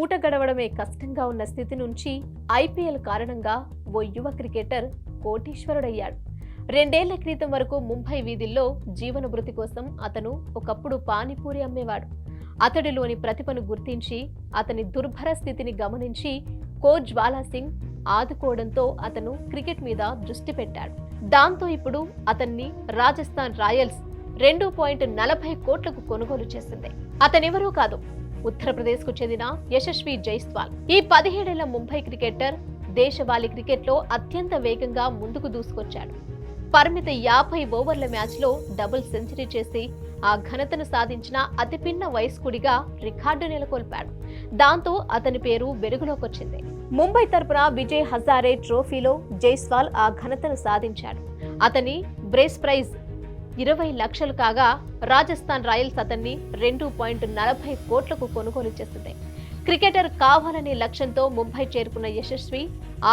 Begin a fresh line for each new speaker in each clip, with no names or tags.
పూట గడవడమే కష్టంగా ఉన్న స్థితి నుంచి ఐపీఎల్ కారణంగా ఓ యువ క్రికెటర్ కోటీశ్వరుడయ్యాడు. రెండేళ్ళ క్రితం వరకు ముంబై వీధుల్లో జీవన భృతి కోసం అతను ఒకప్పుడు పానీపూరి అమ్మేవాడు. అతడిలోని ప్రతిభను గుర్తించి అతని దుర్భర స్థితిని గమనించి కోచ్ సింగ్ ఆదుకోవడంతో అతను క్రికెట్ మీద దృష్టి పెట్టాడు. దాంతో ఇప్పుడు అతన్ని రాజస్థాన్ రాయల్స్ రెండు పాయింట్ నలభై కోట్లకు కొనుగోలు చేసింది. అతనెవరూ కాదు ఉత్తరప్రదేశ్కు చెందిన యశస్వి జైస్వాల్. ఈ పదిహేడేళ్ళ ముంబై క్రికెటర్ దేశవాళీ క్రికెట్లో అత్యంత వేగంగా ముందుకు దూసుకొచ్చాడు. పరిమిత యాభై ఓవర్ల మ్యాచ్లో డబుల్ సెంచరీ చేసి ఆ ఘనతను సాధించిన అతిపిన్న వయస్కుడిగా రికార్డు నెలకొల్పాడు. దాంతో అతని పేరు వెలుగులోకొచ్చింది. ముంబై తరపున విజయ్ హజారే ట్రోఫీలో జైస్వాల్ ఆ ఘనతను సాధించాడు. అతని బ్రేస్ ప్రైజ్ ఇరవై లక్షలు కాగా రాజస్థాన్ రాయల్స్ అతన్ని రెండు పాయింట్ నలభై కోట్లకు కొనుగోలు చేసింది క్రికెటర్ కావాలనే లక్ష్యంతో ముంబై చేరుకున్న యశస్వి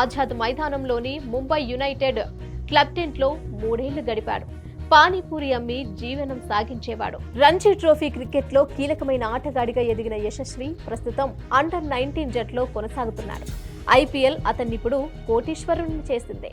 ఆజాద్ మైదానంలోని ముంబై యునైటెడ్ క్లబ్ టెంట్లో మూడేళ్ళు గడిపాడు. పానీపూరి అమ్మి జీవనం సాగించేవాడు. రంజీ ట్రోఫీ క్రికెట్లో కీలకమైన ఆటగాడిగా ఎదిగిన యశస్వి ప్రస్తుతం అండర్ నైన్టీన్ జట్లో కొనసాగుతున్నాడు. ఐపీఎల్ అతన్నిప్పుడు కోటీశ్వరుని చేసిందే.